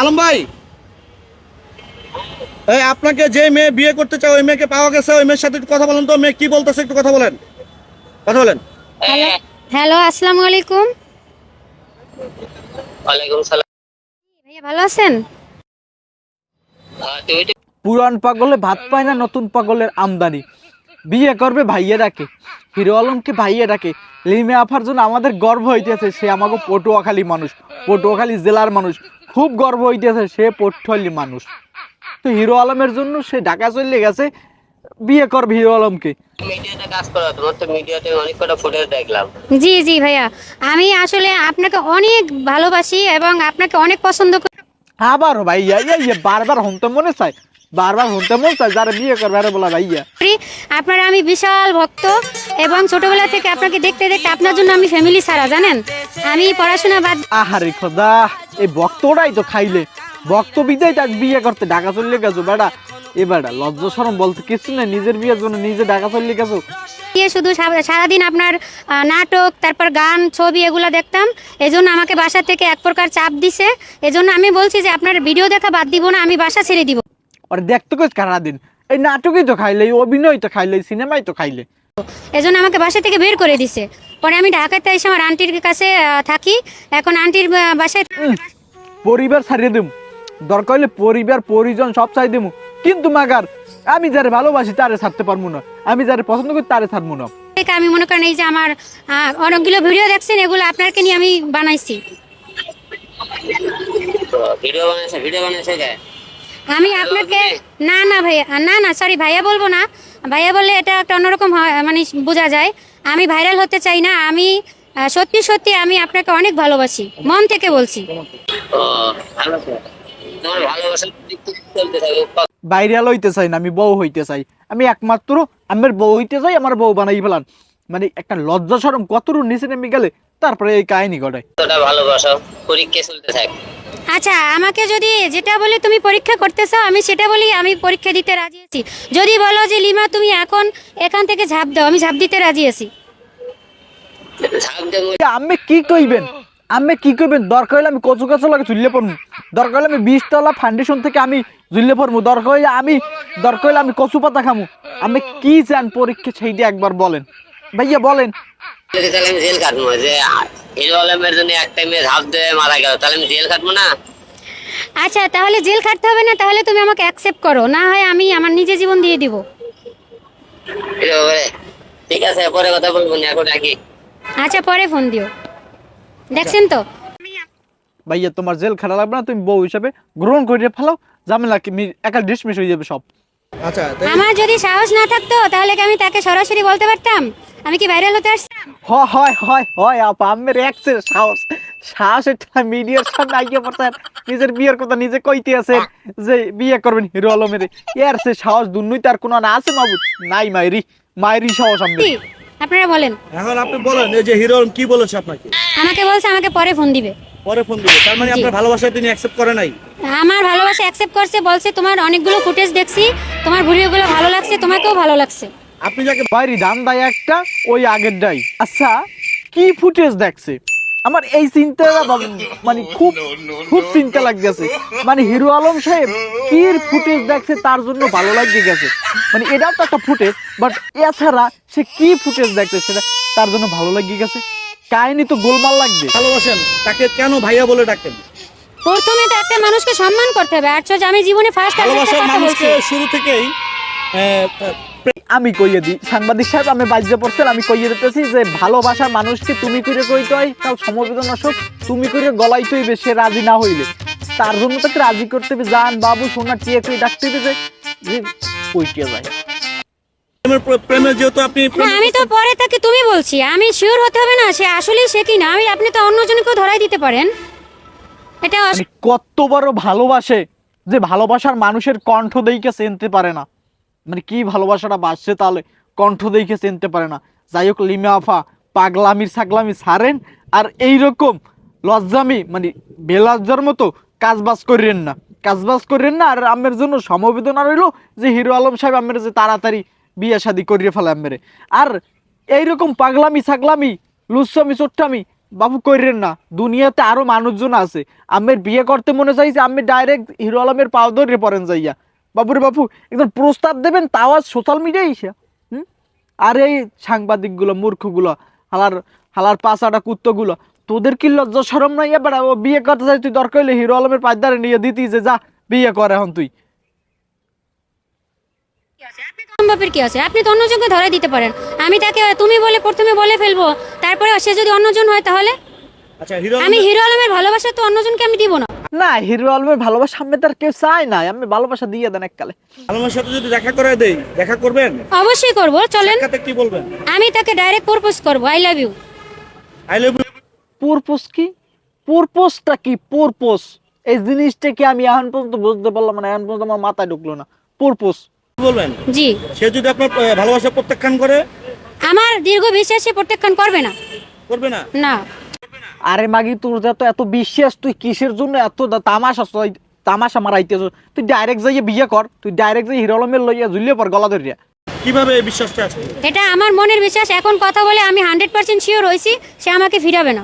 আলম ভাই। এই আপনাকে যে মেয়ে বিয়ে করতে চাও ওই মেয়েকে পাওয়া গেছে ওই মেয়ের সাথে একটু কথা বলেন তো মেয়ে কি বলতেছে একটু কথা বলেন। কথা বলেন। হ্যালো হ্যালো আসসালামু আলাইকুম। ওয়ালাইকুম সালাম। ভাইয়া ভালো আছেন? হ্যাঁ, পুরান পাগলে ভাত পায় না নতুন পাগলের আমদানি। বিয়ে করবে ভাইয়ে ডাকে হিরো আলমকে ভাইয়ে ডাকে। লিমে আফার জন্য আমাদের গর্ব হইতেছে সে আমাকে পটুয়াখালী মানুষ পটুয়াখালী জেলার মানুষ। খুব গর্ব হইতেছে সে পটুয়ালি মানুষ। তো হিরো আলমের জন্য সে ঢাকা চলে গেছে বিয়ে করবে হিরো আলমকে। জি জি ভাইয়া। আমি আসলে আপনাকে অনেক ভালোবাসি এবং আপনাকে অনেক পছন্দ করি। আবার ভাইয়া ইয়ে বারবার হমতে মনে চায় বারবার হমতে মনে চায় যারা বিয়ে করবে আরে বলা ভাইয়া। আপনার আমি বিশাল ভক্ত। এবং ছোটবেলা থেকে আপনাকে দেখতে দেখতে আপনার জন্য আমি ফ্যামিলি ছাড়া জানেন? আমি পড়াশোনা বাদ আহারে খোদা এই ভক্তটাই তো খাইলে। বিদায় তার বিয়ে করতে ঢাকা চলে গেছো বেটা এ বেটা লজ্জা সরম বলতে কিছু না নিজের বিয়ের জন্য নিজে ঢাকা চলে গেছো। দিয়ে শুধু সারাদিন আপনার নাটক তারপর গান ছবি এগুলো দেখতাম। এজন্য আমাকে বাসা থেকে এক প্রকার চাপ দিছে। এজন্য আমি বলছি যে আপনার ভিডিও দেখা বাদ দিব না আমি বাসা ছেড়ে দিব। আর দেখতে কইস কারা দিন এই নাটকই তো খাইলে অভিনয় তো খাইলে সিনেমাই তো খাইলে। এজন্য আমাকে বাসা থেকে বের করে দিছে। পরে আমি ঢাকাতে এসে আমার আন্টির কাছে থাকি। এখন আন্টির বাসায় পরিবার ছাড়িয়ে দেবো দরকার হলে পরিবার পরিজন সব চাই দেবো কিন্তু মাগার আমি যারে ভালোবাসি তারে ছাড়তে পারব না। আমি যারে পছন্দ করি তারে ছাড়বো না। আমি মনে করেন এই যে আমার আহ, অনেকগুলো ভিডিও দেখছেন এগুলো আপনাকে নিয়ে আমি বানাইছি। ভিডিও বানাইছে ভিডিও বানাইছে কে? আমি আপনাকে না না ভাইয়া না না সরি ভাইয়া বলব না। ভাইয়া বললে এটা একটা অন্যরকম হয় মানে বোঝা যায়। আমি ভাইরাল হতে চাই না আমি সত্যি সত্যি আমি আপনাকে অনেক ভালোবাসি মন থেকে বলছি। বাইরে হইতে চাই না আমি বউ হইতে চাই। আমি একমাত্র আমার বউ হইতে চাই আমার বউ বানাই ফেলান। মানে একটা লজ্জা সরম কতটুকু নিচে নেমে গেলে তারপরে এই কাহিনী ঘটায়। ভালোবাসো পরীক্ষা চলতে থাকে। আচ্ছা আমাকে যদি যেটা বলে তুমি পরীক্ষা করতেছো আমি সেটা বলি, আমি পরীক্ষা দিতে রাজি আছি। যদি বলো যে, লিমা, তুমি এখন এখান থেকে ঝাঁপ দাও, আমি ঝাঁপ দিতে রাজি আছি। আমি কি কইবেন? আমি কি কইবেন? দরকার হলে আমি কচু কাছু লাগে ঝুললে পড়ব দরকার হলে আমি বিশতলা ফাউন্ডেশন থেকে আমি ঝুললে পড়ব দরকার হলে আমি দরকার হলে আমি কচু পাতা খামু। আমি কি চান পরীক্ষা সেইটা একবার বলেন। ভাইয়া বলেন। যদি তাহলে আমি জেল কাটবো যে হিরো আলমের জন্য একটা মেয়ে ঝাঁপ দিয়ে মারা গেল তাহলে আমি জেল কাটবো না? আচ্ছা তাহলে জেল খাটতে হবে না তাহলে তুমি আমাকে অ্যাকসেপ্ট করো না হয় আমি আমার নিজে জীবন দিয়ে দিব। ঠিক আছে পরে কথা বলব না এখন রাখি। আচ্ছা পরে ফোন দিও। দেখছেন তো? ভাইয়া তোমার জেল খারাপ লাগবে না তুমি বউ হিসাবে গ্রহণ করে ফেলাও ঝামেলা একা ডিসমিস হয়ে যাবে সব। আচ্ছা আমার যদি সাহস না থাকতো তাহলে কি আমি তাকে সরাসরি বলতে পারতাম? আমি কি ভাইরাল হতে হ- হয় হয় হয় আপা আমের একসে সাহস। সাহস এটা মিডিয়ার সামনে আইয়া পড়ছেন। নিজের বিয়ের কথা নিজে কইতে আছেন যে বিয়ে করবেন হিরো আলমের। এর সে সাহস দুর্নীতি তার কোনো না আছে মাবুদ? নাই মাইরি মাইরি সাহস আমি কি? আপনারা বলেন। এখন আপনি বলেন এই যে হিরো কি বলেছে আপনাকে? আমাকে বলছে আমাকে পরে ফোন দিবে। পরে ফোন দিবে তার মানে। আপনার ভালোবাসা তিনি অ্যাকসেপ্ট করে নাই? আমার ভালোবাসা অ্যাকসেপ্ট করছে বলছে তোমার অনেকগুলো ফুটেজ দেখছি তোমার ভিডিওগুলো ভালো লাগছে তোমাকেও ভালো লাগছে। আপনি যাকে বাইরি দাম দেয় একটা ওই আগের ডাই আচ্ছা কি ফুটেজ দেখছে? আমার এই চিন্তা মানে খুব খুব চিন্তা লাগতেছে। মানে হিরো আলম সাহেব কি ফুটেজ দেখছে তার জন্য ভালো লাগে গেছে? মানে এটাও তো একটা ফুটেজ বাট এছাড়া সে কি ফুটেজ দেখছে সেটা তার জন্য ভালো লাগিয়ে গেছে? কাহিনী তো গোলমাল লাগবে। ভালোবাসেন তাকে কেন ভাইয়া বলে ডাকেন প্রথমে তো একটা মানুষকে সম্মান করতে হবে আচ্ছা আমি জীবনে ফার্স্ট ভালোবাসার মানুষকে শুরু থেকেই আমি কইয়ে দিই। সাংবাদিক সাহেব আমি বাজ্যে পড়ছেন আমি কইয়ে দিতেছি যে ভালোবাসার মানুষকে তুমি করে কইতে হয় তাও সমবেদনা সব তুমি করে গলাইতে হইবে সে রাজি না হইলে। তার জন্য তাকে রাজি করতে হবে। জান বাবু সোনা টিয়ে কই ডাকতে হবে যে কইটিয়া যায়। প্রেমের যেহেতু আপনি আমি তো পরে তাকে তুমি বলছি। আমি শিওর হতে হবে না সে আসলেই সে কি না? আমি আপনি তো অন্যজনকেও ধরাই দিতে পারেন। এটা মানে কত বড় ভালোবাসে যে ভালোবাসার মানুষের কণ্ঠ দেইকে চিনতে পারে না। মানে কি ভালোবাসাটা বাসছে তাহলে? কণ্ঠ দেখে চিনতে পারে না। যাই হোক, লিমা আফা, পাগলামির সাগলামি ছাড়েন আর এই রকম লজ্জামি মানে বেলজ্জার মতো কাজবাজ করেন না। কাজবাজ করেন না আর আমের জন্য সমবেদনা রইল যে হিরো আলম সাহেব আমের যে তাড়াতাড়ি বিয়ে শাদি করিয়ে ফেলে আমেরে। আর এইরকম পাগলামি ছাগলামি, লুচ্ছামি, চোট্টামি বাবু কইরেন না। দুনিয়াতে আরও মানুষজন আছে। আমের বিয়ে করতে মনে চাইছে আমি ডাইরেক্ট হিরো আলমের পাও ধরে পড়েন যাইয়া। বাবুরে বাপু একদম প্রস্তাব দেবেন তাও আজ সোশ্যাল মিডিয়ায় এসে। হুম? আর এই সাংবাদিকগুলো মূর্খগুলো হালার হালার পাঁচাটা কুত্তগুলো তোদের কি লজ্জা সরম নাই এবার? ও বিয়ে করতে চাই তুই দরকার হইলে হিরো আলমের পাঁচদারে নিয়ে দিতি যে যা বিয়ে কর এখন তুই। সম্ভবের কি আছে? আপনি তো অন্যজনকে ধরে দিতে পারেন। আমি তাকে তুমি বলে প্রথমে বলে ফেলব তারপরে সে যদি অন্যজন হয় তাহলে? আচ্ছা আমি হিরো আলমের ভালোবাসা তো অন্যজনকে আমি দিব না। না হিরো আলমের ভালোবাসা আমি তার কেউ চায় না আমি ভালোবাসা দিয়ে দেন এককালে। আলমের সাথে যদি দেখা করে দেই দেখা করবেন? অবশ্যই করব চলেন। সাক্ষাতে কি বলবেন? আমি তাকে ডাইরেক্ট প্রপোজ করব I love you I love you propose কি? পরপোসটা কি? পরপোস এই জিনিসটা কি আমি এখন পর্যন্ত বুঝতে পারলাম না এখন পর্যন্ত আমার মাথায় ঢুকলো না। পরপোস বলবেন? জি। সে যদি আপনার ভালোবাসা প্রত্যাখ্যান করে? আমার দীর্ঘ বিশ্বাসে প্রত্যাখ্যান করবে না। করবে না? না। আরে মাগি তোর যত এত বিশ্বাস তুই কিসের জন্য এত তামাশা তামাশা মারাইতেছ? তুই ডাইরেক্ট যাইয়ে বিয়ে কর তুই ডাইরেক্ট যাই হিরো আলমের লইয়া ঝুলিয়ে পর গলা ধরিয়া। কীভাবে এই বিশ্বাসটা আছে? এটা আমার মনের বিশ্বাস এখন কথা বলে আমি হান্ড্রেড পার্সেন্ট শিওর হয়েছি সে আমাকে ফিরাবে না।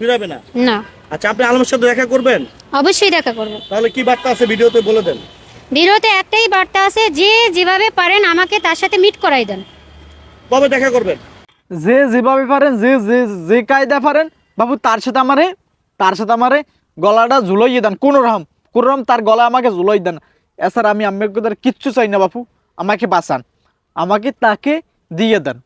ফিরাবে না? না। আচ্ছা আপনি আলমের সাথে দেখা করবেন? অবশ্যই দেখা করব। তাহলে কি বার্তা আছে ভিডিওতে বলে দেন। ভিডিওতে একটাই বার্তা আছে যে যেভাবে পারেন আমাকে তার সাথে মিট করাই দেন। কবে দেখা করবেন? যে যেভাবে পারেন যে যে যে কায়দা পারেন বাবু, তার সাথে আমারে, তার সাথে আমারে গলাটা ঝুলাইয়ে দেন, কোন রকম কোন রকম তার গলা আমাকে ঝুলাই দেন। এছাড়া আমি আম্মের কিচ্ছু চাই না বাপু, আমাকে বাঁচান, আমাকে তাকে দিয়ে দেন।